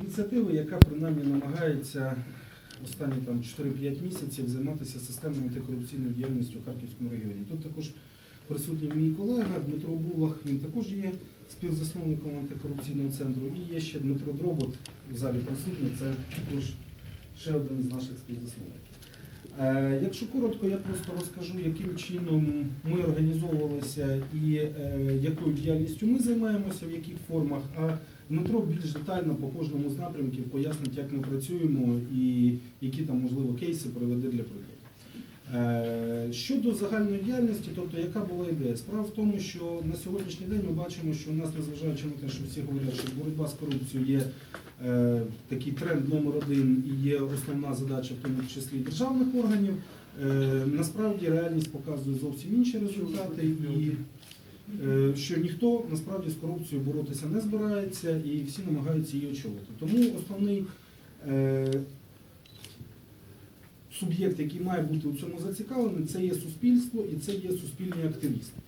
Ініціатива, яка принаймні намагається останні там 4-5 місяців займатися системною антикорупційною діяльністю в Харківському регіоні. Тут також присутній мій колега Дмитро Булах, він також є співзасновником антикорупційного центру. І є ще Дмитро Дробот в залі присутній, це також ще один з наших співзасновників. Е, Якщо коротко, я просто розкажу, яким чином ми організовувалися і е, якою діяльністю ми займаємося, в яких формах. А Дмитро більш детально по кожному з напрямків пояснить, як ми працюємо і які там можливо кейси приведе для прикладу. Е, Щодо загальної діяльності, тобто яка була ідея? Справа в тому, що на сьогоднішній день ми бачимо, що у нас, незважаючи на те, що всі говорять, що боротьба з корупцією є такий тренд номер один і є основна задача, в тому числі державних органів. Е, насправді реальність показує зовсім інші результати, і е, що ніхто насправді з корупцією боротися не збирається і всі намагаються її очолити. Тому основний е, суб'єкт, який має бути у цьому зацікавлений, це є суспільство і це є суспільні активісти.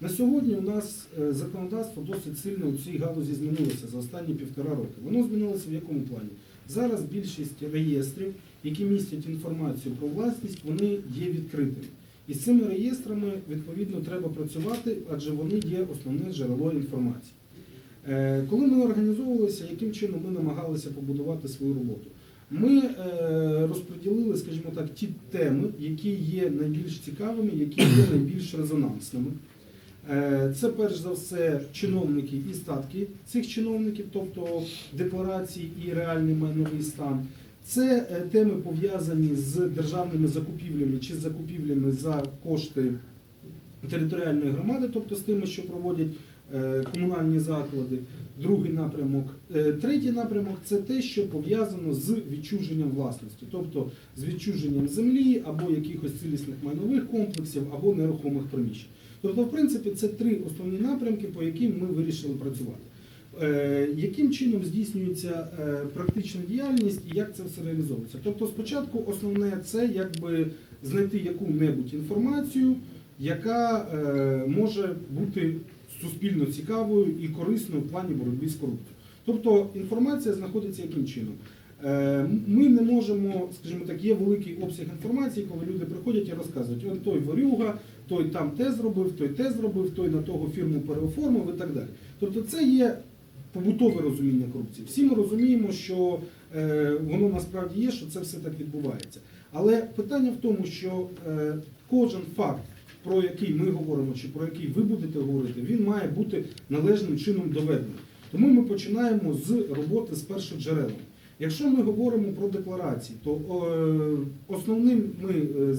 На сьогодні у нас е, законодавство досить сильно у цій галузі змінилося за останні півтора роки. Воно змінилося в якому плані? Зараз більшість реєстрів, які містять інформацію про власність, вони є відкритими. І з цими реєстрами відповідно треба працювати, адже вони є основне джерело інформації. Е, Коли ми організовувалися, яким чином ми намагалися побудувати свою роботу? Ми е, розподілили, скажімо так, ті теми, які є найбільш цікавими, які є найбільш резонансними. Е, Це перш за все чиновники і статки цих чиновників, тобто декларації і реальний майновий стан. Це е, теми пов'язані з державними закупівлями чи закупівлями за кошти територіальної громади, тобто з тими, що проводять е, комунальні заклади. Другий напрямок. Третій напрямок це те, що пов'язано з відчуженням власності, тобто з відчуженням землі або якихось цілісних майнових комплексів, або нерухомих приміщень. Тобто, в принципі, це три основні напрямки, по яким ми вирішили працювати. Е, Яким чином здійснюється е, практична діяльність і як це все реалізовується? Тобто, спочатку основне це якби знайти яку-небудь інформацію, яка е, може бути суспільно цікавою і корисною в плані боротьби з корупцією. Тобто інформація знаходиться яким чином? Е, Ми не можемо, скажімо так, є великий обсяг інформації, коли люди приходять і розказують, он той ворюга, той там те зробив, той те зробив, той на того фірму переоформив і так далі. Тобто це є побутове розуміння корупції. Всі ми розуміємо, що е, воно насправді є, що це все так відбувається. Але питання в тому, що е, кожен факт, про який ми говоримо, чи про який ви будете говорити, він має бути належним чином доведений. Тому ми починаємо з роботи з першоджерелом. Якщо ми говоримо про декларації, то е, основним ми е,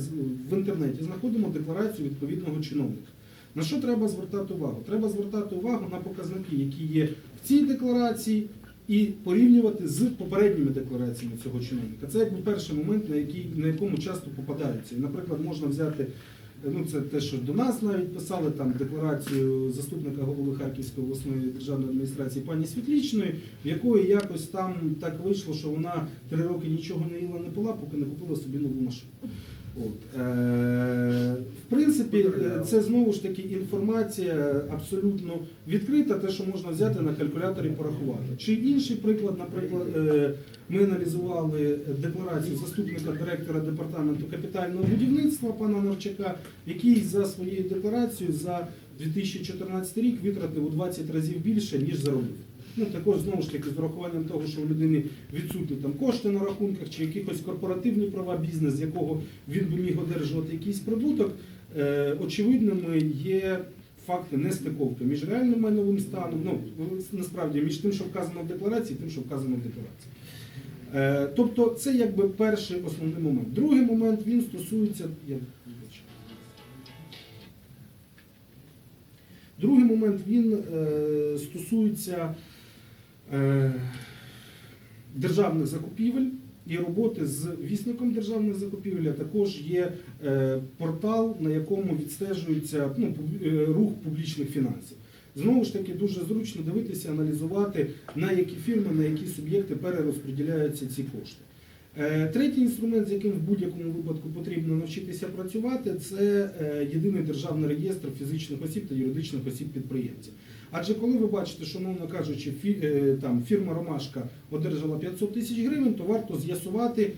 в інтернеті знаходимо декларацію відповідного чиновника. На що треба звертати увагу? Треба звертати увагу на показники, які є в цій декларації, і порівнювати з попередніми деклараціями цього чиновника. Це якби перший момент, на який на якому часто попадаються. Наприклад, можна взяти. Ну, це те, що до нас навіть писали там декларацію заступника голови Харківської обласної державної адміністрації пані Світлічної, в якої якось там так вийшло, що вона три роки нічого не їла, не пила, поки не купила собі нову машину. От. Е, в принципі, це знову ж таки інформація абсолютно відкрита, те, що можна взяти на калькуляторі порахувати. Чи інший приклад, наприклад, е, ми аналізували декларацію заступника директора департаменту капітального будівництва пана Навчака, який за своєю декларацією за 2014 рік витратив у 20 разів більше, ніж заробив. Ну, також знову ж таки з урахуванням того, що у людини відсутні там кошти на рахунках чи якихось корпоративні права бізнес, з якого він би міг одержувати якийсь прибуток, е, очевидними є факти нестиковки між реальним майновим станом, ну насправді між тим, що вказано в декларації, і тим, що вказано в декларації. Е, тобто це якби перший основний момент. Другий момент він стосується. Другий момент він е, стосується е, державних закупівель і роботи з вісником державних закупівель, а також є е, портал, на якому відстежується ну, рух публічних фінансів. Знову ж таки, дуже зручно дивитися, аналізувати, на які фірми, на які суб'єкти перерозподіляються ці кошти. Третій інструмент, з яким в будь-якому випадку потрібно навчитися працювати, це е, єдиний державний реєстр фізичних осіб та юридичних осіб підприємців. Адже коли ви бачите, що, мовно кажучи, фі, е, там, фірма Ромашка одержала 500 тисяч гривень, то варто з'ясувати,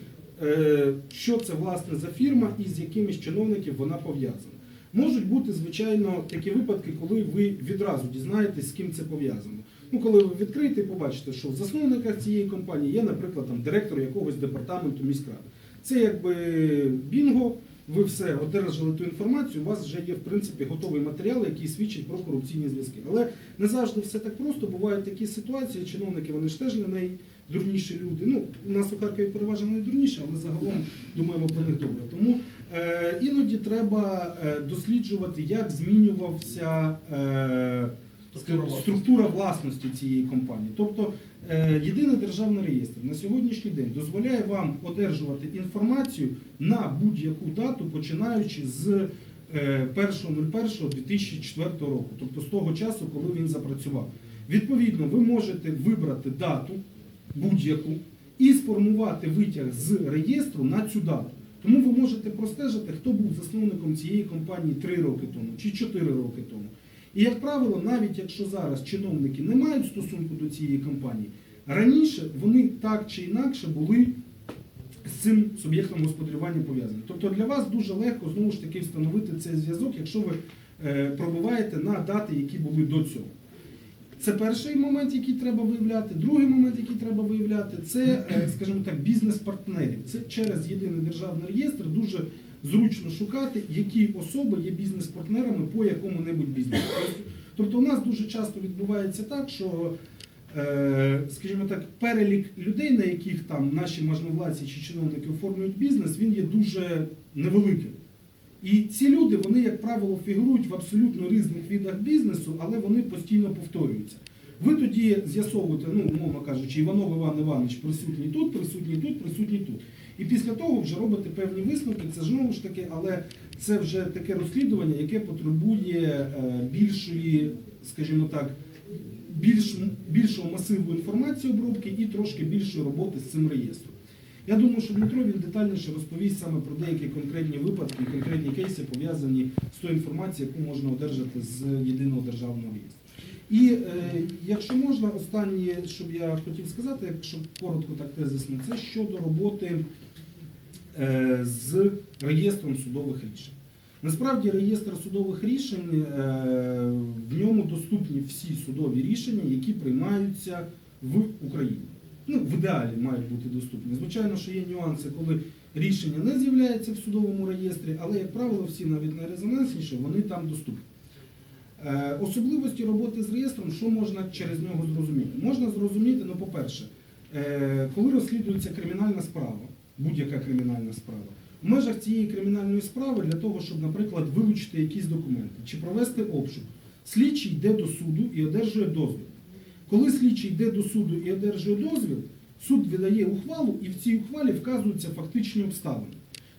е, що це власне за фірма і з якими з чиновників вона пов'язана. Можуть бути, звичайно, такі випадки, коли ви відразу дізнаєтесь, з ким це пов'язано. Ну, коли ви відкриєте і побачите, що в засновниках цієї компанії є, наприклад, там, директор якогось департаменту міськради. Це якби бінго, ви все одержали ту інформацію, у вас вже є в принципі готовий матеріал, який свідчить про корупційні зв'язки. Але не завжди все так просто. Бувають такі ситуації, чиновники вони ж теж не найдурніші люди. Ну, у нас у Харкові переважно найдурніші, але загалом думаємо про них добре. Тому е, іноді треба е, досліджувати, як змінювався. Е, Структура власності. цієї компанії. Тобто е, єдиний державний реєстр на сьогоднішній день дозволяє вам одержувати інформацію на будь-яку дату, починаючи з е, 1.01.2004 року, тобто з того часу, коли він запрацював. Відповідно, ви можете вибрати дату будь-яку і сформувати витяг з реєстру на цю дату. Тому ви можете простежити, хто був засновником цієї компанії 3 роки тому чи 4 роки тому. І, як правило, навіть якщо зараз чиновники не мають стосунку до цієї компанії, раніше вони так чи інакше були з цим суб'єктом господарювання пов'язані. Тобто для вас дуже легко знову ж таки встановити цей зв'язок, якщо ви е, пробуваєте на дати, які були до цього. Це перший момент, який треба виявляти. Другий момент, який треба виявляти, це, е, скажімо так, бізнес-партнерів. Це через єдиний державний реєстр дуже зручно шукати, які особи є бізнес-партнерами по якому-небудь бізнесу. Тобто у нас дуже часто відбувається так, що, е, скажімо так, перелік людей, на яких там наші можновладці чи чиновники оформлюють бізнес, він є дуже невеликим. І ці люди, вони, як правило, фігурують в абсолютно різних видах бізнесу, але вони постійно повторюються. Ви тоді з'ясовуєте, ну, умовно кажучи, Іванов Іван Іванович присутній тут, присутній тут, присутній тут. І після того вже робите певні висновки. Це знову ж таки, але це вже таке розслідування, яке потребує е, більшої, скажімо так, більш, більшого масиву інформації обробки і трошки більшої роботи з цим реєстром. Я думаю, що Дмитро він детальніше розповість саме про деякі конкретні випадки, конкретні кейси пов'язані з тою інформацією, яку можна одержати з єдиного державного реєстру. І е, якщо можна, останнє, що я хотів сказати, якщо коротко так тезисно, це щодо роботи е, з реєстром судових рішень. Насправді реєстр судових рішень, е, в ньому доступні всі судові рішення, які приймаються в Україні. Ну, в ідеалі мають бути доступні. Звичайно, що є нюанси, коли рішення не з'являється в судовому реєстрі, але, як правило, всі навіть найрезонансніші, вони там доступні. Е, Особливості роботи з реєстром, що можна через нього зрозуміти? Можна зрозуміти, ну, по-перше, е, коли розслідується кримінальна справа, будь-яка кримінальна справа, в межах цієї кримінальної справи для того, щоб, наприклад, вилучити якісь документи чи провести обшук, слідчий йде до суду і одержує дозвіл. Коли слідчий йде до суду і одержує дозвіл, суд видає ухвалу і в цій ухвалі вказуються фактичні обставини.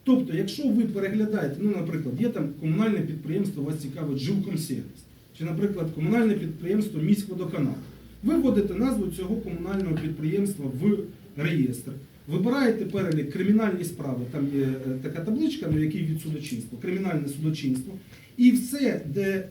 Тобто, якщо ви переглядаєте, ну, наприклад, є там комунальне підприємство, вас цікавить жилкомсервіс, чи, наприклад, комунальне підприємство міськводоканал, ви вводите назву цього комунального підприємства в реєстр, вибираєте перелік кримінальні справи, там є е, така табличка, на якій від судочинства, кримінальне судочинство, і все, де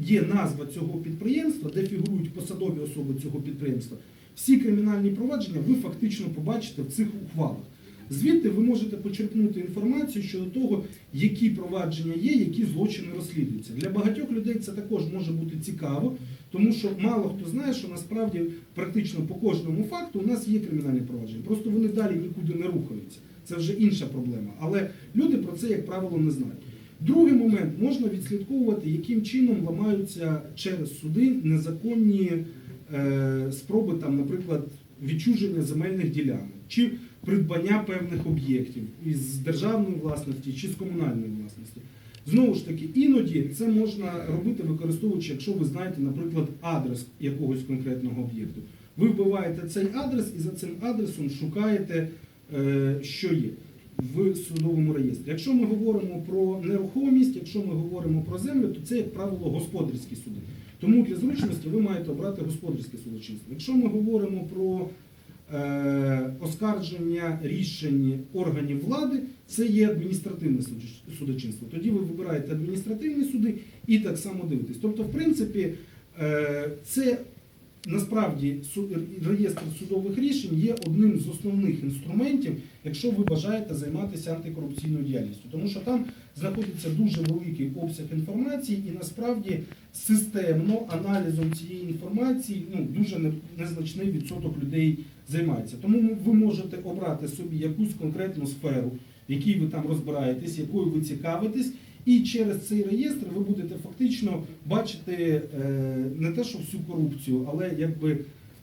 є назва цього підприємства, де фігурують посадові особи цього підприємства, всі кримінальні провадження ви фактично побачите в цих ухвалах. Звідти ви можете почерпнути інформацію щодо того, які провадження є, які злочини розслідуються. Для багатьох людей це також може бути цікаво, тому що мало хто знає, що насправді практично по кожному факту у нас є кримінальні провадження. Просто вони далі нікуди не рухаються. Це вже інша проблема. Але люди про це, як правило, не знають. Другий момент можна відслідковувати, яким чином ламаються через суди незаконні е, спроби, там, наприклад, відчуження земельних ділянок чи придбання певних об'єктів із державної власності чи з комунальної власності. Знову ж таки, іноді це можна робити, використовуючи, якщо ви знаєте, наприклад, адрес якогось конкретного об'єкту. Ви вбиваєте цей адрес і за цим адресом шукаєте, е, що є в судовому реєстрі. Якщо ми говоримо про нерухомість, якщо ми говоримо про землю, то це, як правило, господарські суди. Тому для зручності ви маєте обрати господарське судочинство. Якщо ми говоримо про оскарження рішень органів влади, це є адміністративне судочинство. Тоді ви вибираєте адміністративні суди і так само дивитесь. Тобто, в принципі, Е, Це насправді реєстр судових рішень є одним з основних інструментів, якщо ви бажаєте займатися антикорупційною діяльністю, тому що там знаходиться дуже великий обсяг інформації, і насправді системно аналізом цієї інформації ну, дуже незначний відсоток людей займається. Тому ви можете обрати собі якусь конкретну сферу, в якій ви там розбираєтесь, якою ви цікавитесь. І через цей реєстр ви будете фактично бачити е, не те, що всю корупцію, але якби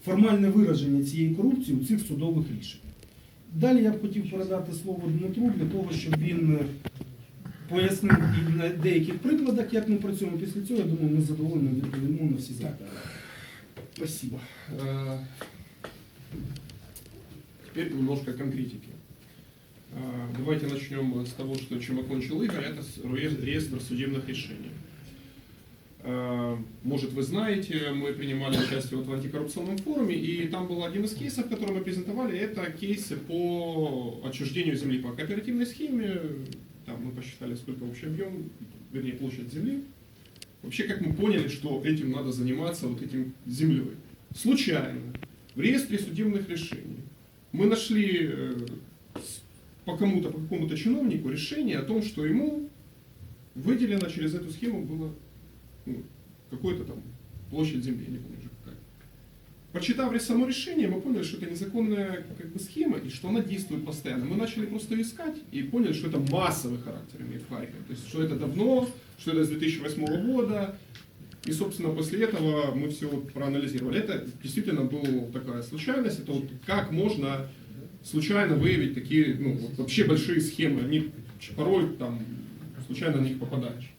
формальне вираження цієї корупції у цих судових рішень. Далі я б хотів передати слово Дмитру для того, щоб він е, пояснив і на деяких прикладах, як ми працюємо. Після цього, я думаю, ми задоволено відповімо на всі запитання. Спасибо. Теперь немножко конкретики. Э, Давайте начнем с того, что чем окончил Игорь, это реестр судебных решений. Э, Может, вы знаете, мы принимали участие вот в антикоррупционном форуме, и там был один из кейсов, который мы презентовали, это кейсы по отчуждению земли по кооперативной схеме. Там мы посчитали, сколько общий объем, вернее, площадь земли. Вообще, как мы поняли, что этим надо заниматься, вот этим землей. Случайно, в реестре судебных решений, мы нашли э, по кому-то, по какому-то чиновнику решение о том, что ему выделено через эту схему было ну, какой-то там площадь земли, не помню уже какая. Прочитав ре- само решение, мы поняли, что это незаконная как бы, схема и что она действует постоянно. Мы начали просто искать и поняли, что это массовый характер имеет в Харькове. То есть, что это давно, что это с 2008 года. И, собственно, после этого мы все вот проанализировали. Это действительно была такая случайность. Это вот как можно случайно выявить такие, ну, вот вообще большие схемы. Они порой там случайно на них попадаешь.